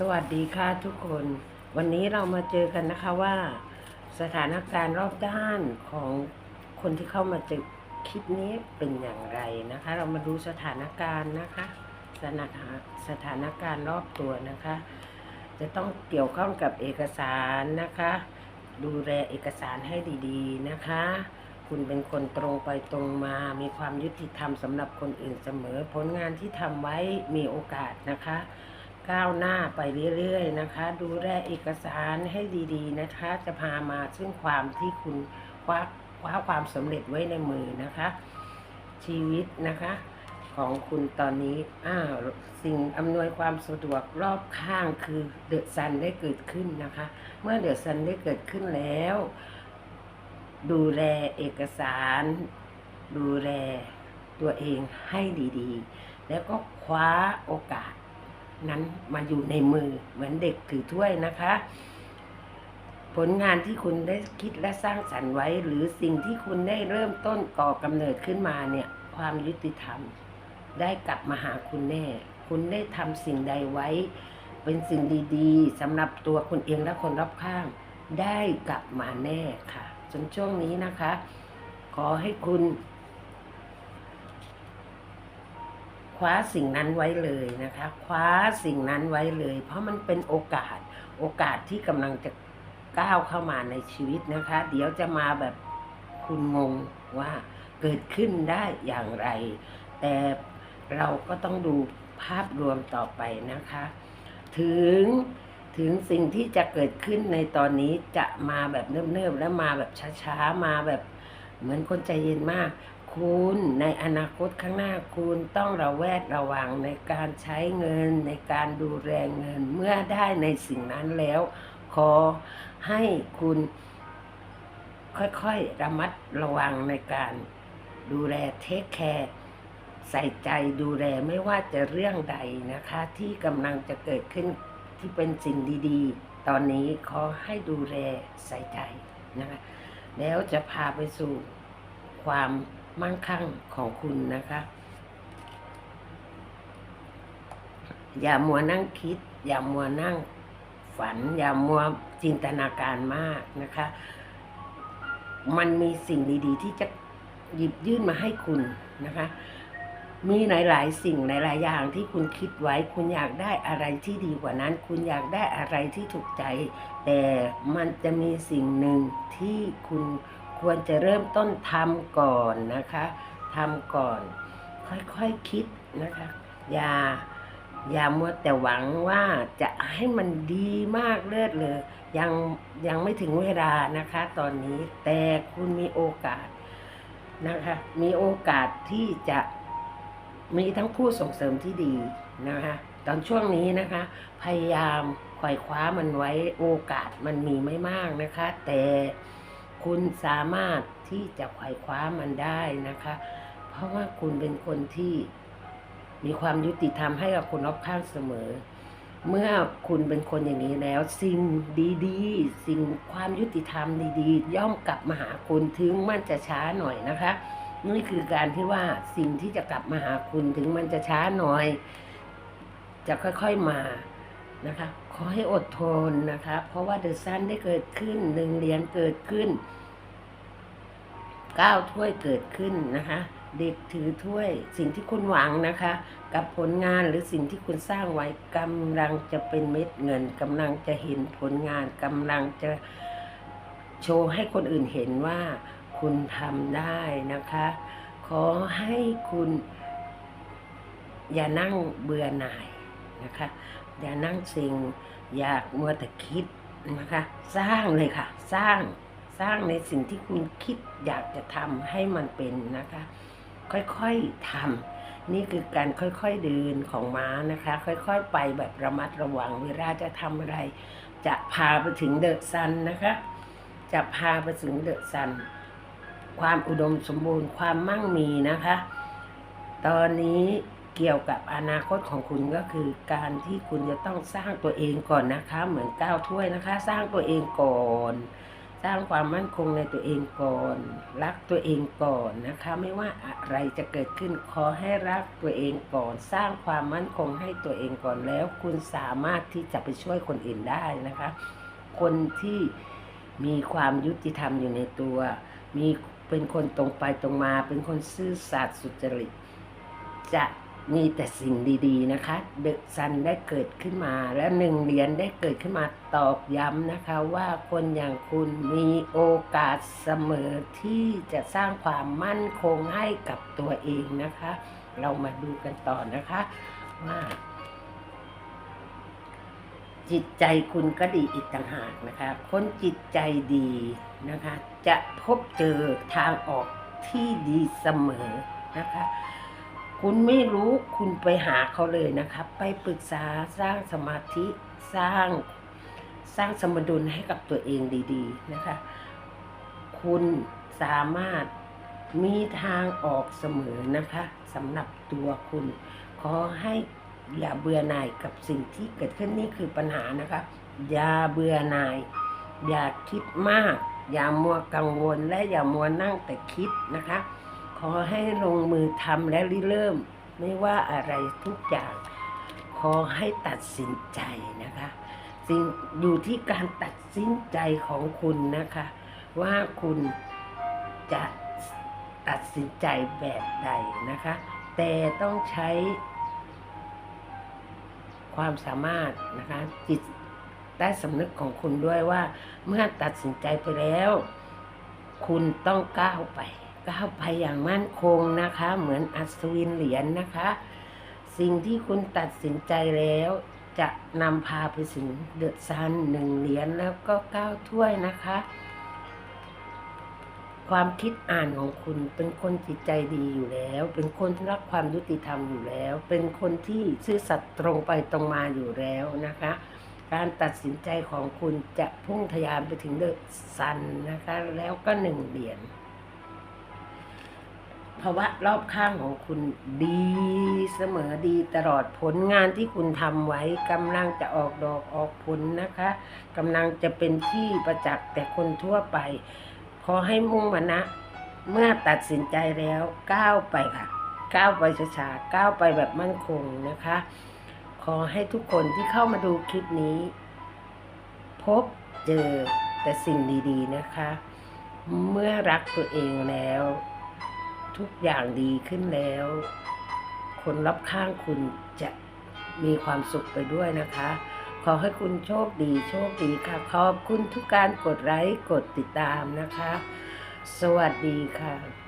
สวัสดีค่ะทุกคน วันนี้เรามาเจอกันนะคะว่า สถานการณ์รอบด้านของคนที่เข้ามาเจอคลิปนี้เป็นอย่างไรนะคะ เรามาดูสถานการณ์นะคะสถานสถานการณ์รอบตัวนะคะ จะต้องเกี่ยวข้องกับเอกสารนะคะ ดูแลเอกสารให้ดีๆนะคะ คุณเป็นคนตรงไปตรงมา มีความยุติธรรมสำหรับคนอื่นเสมอ ผลงานที่ทำไว้มีโอกาสนะคะ ก้าวหน้าไปเรื่อยๆนะคะ ดูแลเอกสารให้ดีๆนะคะ จะพามาซึ่งความที่คุณคว้าคว้าความสำเร็จไว้ในมือนะคะ ชีวิตนะคะ ของคุณตอนนี้อ้าวสิ่งอำนวยความสะดวกรอบข้างคือเดือะซันได้เกิดขึ้นนะคะ เมื่อเดือะซันได้เกิดขึ้นแล้ว ดูแลเอกสาร ดูแลตัวเองให้ดีๆ แล้วก็คว้าโอกาส นั้นมาอยู่ในมือเหมือนเด็กถือถ้วยนะคะ ผลงานที่คุณได้คิดและสร้างสรรค์ไว้ หรือสิ่งที่คุณได้เริ่มต้นก่อกำเนิดขึ้นมาเนี่ย ความยุติธรรม ได้กลับมาหาคุณแน่ คุณได้ทำสิ่งใดไว้ เป็นสิ่งดีๆสำหรับตัวคุณเองและคนรอบข้าง ได้กลับมาแน่ค่ะจนช่วงนี้นะคะ ขอให้คุณ คว้าสิ่งนั้นไว้เลยนะคะ คว้าสิ่งนั้นไว้เลย เพราะมันเป็นโอกาส โอกาสที่กำลังจะก้าวเข้ามาในชีวิตนะคะ เดี๋ยวจะมาแบบคุณงงว่าเกิดขึ้นได้อย่างไร แต่เราก็ต้องดูภาพรวมต่อไปนะคะ ถึงถึงสิ่งที่จะเกิดขึ้นในตอนนี้จะมาแบบเนิบๆและมาแบบช้าๆ มาแบบเหมือนคนใจเย็นมาก คุณในอนาคตข้างหน้าคุณต้องระแวดระวังในการใช้เงินในการดูแลเงินเมื่อได้ในสิ่งนั้นแล้ว ขอให้คุณค่อยๆระมัดระวังในการดูแลเทคแคร์ใส่ใจดูแลไม่ว่าจะเรื่องใดนะคะ ที่กำลังจะเกิดขึ้นที่เป็นสิ่งดีๆ ตอนนี้ขอให้ดูแลใส่ใจนะคะแล้วจะพาไปสู่ความ มั่งคั่งของคุณนะคะ อย่ามัวนั่งคิด อย่ามัวนั่งฝัน อย่ามัวจินตนาการมากนะคะ มันมีสิ่งดีๆ ที่จะหยิบยื่นมาให้คุณนะคะ มีหลายๆ สิ่งหลายๆอย่างที่คุณคิดไว้ คุณอยากได้อะไรที่ดีกว่านั้น คุณอยากได้อะไรที่ถูกใจ แต่มันจะมีสิ่งหนึ่งที่คุณ ควรจะเริ่มต้นทำก่อนนะคะทำก่อน ค่อยๆคคิดนะคะ อย่าอย่ามัวแต่หวังว่าจะให้มันดีมากเลิศเลย ยังยังไม่ถึงเวลานะคะ ตอนนี้แต่คุณมีโอกาสนะคะ มีโอกาสที่จะมีทั้งผู้ส่งเสริมที่ดีนะคะ ตอนช่วงนี้นะคะ พยายามไขว่คว้ามันไว้โอกาสมันมีไม่มากนะคะ แต่ คุณสามารถที่จะไขว่คว้ามันได้นะคะ เพราะว่าคุณเป็นคนที่มีความยุติธรรมให้กับคนรอบข้างเสมอ เมื่อคุณเป็นคนอย่างนี้แล้ว สิ่งดีๆ สิ่งความยุติธรรมดีๆ ย่อมกลับมาหาคุณถึงมันจะช้าหน่อยนะคะนี่คือการที่ว่าสิ่งที่จะกลับมาหาคุณถึงมันจะช้าหน่อย จะค่อยๆมา นะคะ ขอให้อดทนนะคะ เพราะว่าเดอะซันได้เกิดขึ้นหนึ่งเหรียญเกิดขึ้นเก้าถ้วยเกิดขึ้นนะคะเด็กถือถ้วยสิ่งที่คุณหวังนะคะ กับผลงานหรือสิ่งที่คุณสร้างไว้กำลังจะเป็นเม็ดเงินกำลังจะเห็นผลงานกำลังจะโชว์ให้คนอื่นเห็นว่าคุณทำได้นะคะ ขอให้คุณ อย่านั่งเบื่อหน่าย นะคะ อย่านั่งเซ็งอยากมัวแต่คิดนะคะ สร้างเลยค่ะ สร้างสร้างในสิ่งที่คุณคิดอยากจะทำให้มันเป็นนะคะ ค่อยๆทำนี่คือการค่อยๆเดินของม้านะคะ ค่อยๆไปแบบระมัดระวังเวลาจะทำอะไร จะพาไปถึงเดอะซันนะคะ จะพาไปถึงเดอะซัน ความอุดมสมบูรณ์ความมั่งมีนะคะ ตอนนี้ เกี่ยวกับอนาคตของคุณก็คือการที่คุณจะต้องสร้างตัวเองก่อนนะคะ เหมือนก้าวถ้วยนะคะ สร้างตัวเองก่อน สร้างความมั่นคงในตัวเองก่อน รักตัวเองก่อนนะคะ ไม่ว่าอะไรจะเกิดขึ้นขอให้รักตัวเองก่อน สร้างความมั่นคงให้ตัวเองก่อนแล้ว คุณสามารถที่จะไปช่วยคนอื่นได้นะคะ คนที่มีความยุติธรรมอยู่ในตัว มีเป็นคนตรงไปตรงมา เป็นคนซื่อสัตย์สุจริตจะ มีแต่สิ่งดีๆนะคะ เดอะซันได้เกิดขึ้นมา และหนึ่งเหรียญได้เกิดขึ้นมาตอกย้ำนะคะว่าคนอย่างคุณมีโอกาสเสมอที่จะสร้างความมั่นคงให้กับตัวเองนะคะ เรามาดูกันต่อนะคะว่าจิตใจคุณก็ดีอีกต่างหากนะคะ คนจิตใจดีนะคะ จะพบเจอทางออกที่ดีเสมอนะคะ คุณไม่รู้คุณไปหาเขาเลยนะคะไปปรึกษาสร้างสมาธิสร้างสร้างสมดุลให้กับตัวเองดีๆนะคะ คุณสามารถมีทางออกเสมอนะคะสำหรับตัวคุณ ขอให้อย่าเบื่อหน่ายกับสิ่งที่เกิดขึ้นนี่คือปัญหานะคะ อย่าเบื่อหน่าย อย่าคิดมาก อย่ามัวกังวลและอย่ามัวนั่งแต่คิดนะคะ ขอให้ลงมือทำและริเริ่ม ไม่ว่าอะไรทุกอย่าง ขอให้ตัดสินใจนะคะสิ่งอยู่ที่การตัดสินใจของคุณนะคะ ว่าคุณจะตัดสินใจแบบใดนะคะ แต่ต้องใช้ ความสามารถนะคะ จิตใต้สำนึกของคุณด้วยว่า เมื่อตัดสินใจไปแล้ว คุณต้องก้าวไป ก้าวไปอย่างมั่นคงนะคะ เหมือนอัศวินเหรียญนะคะ สิ่งที่คุณตัดสินใจแล้ว จะนำพาไปถึงเดือะซันหนึ่งเหรียญแล้วก็เก้าถ้วยนะคะ ความคิดอ่านของคุณเป็นคนจิตใจดีอยู่แล้ว เป็นคนที่รักความยุติธรรมอยู่แล้ว เป็นคนที่ซื่อสัตย์ตรงไปตรงมาอยู่แล้วนะคะการตัดสินใจของคุณจะพุ่งทะยานไปถึงเดอะซันนะคะ แล้วก็หนึ่งเหรียญ ภาวะรอบข้างของคุณดีเสมอดีตลอดผลงานที่คุณทำไว้กำลังจะออกดอกออกผลนะคะกำลังจะเป็นที่ประจักษ์แต่คนทั่วไป ขอให้มุ่งมานะ เมื่อตัดสินใจแล้วก้าวไปค่ะ ก้าวไปช้าๆก้าวไปแบบมั่นคงนะคะ ขอให้ทุกคนที่เข้ามาดูคลิปนี้ พบเจอแต่สิ่งดีๆนะคะ เมื่อรักตัวเองแล้ว ทุกอย่างดีขึ้นแล้ว คนรอบข้างคุณจะมีความสุขไปด้วยนะคะ ขอให้คุณโชคดีโชคดีค่ะ ขอบคุณทุกการกดไลค์กดติดตามนะคะ สวัสดีค่ะ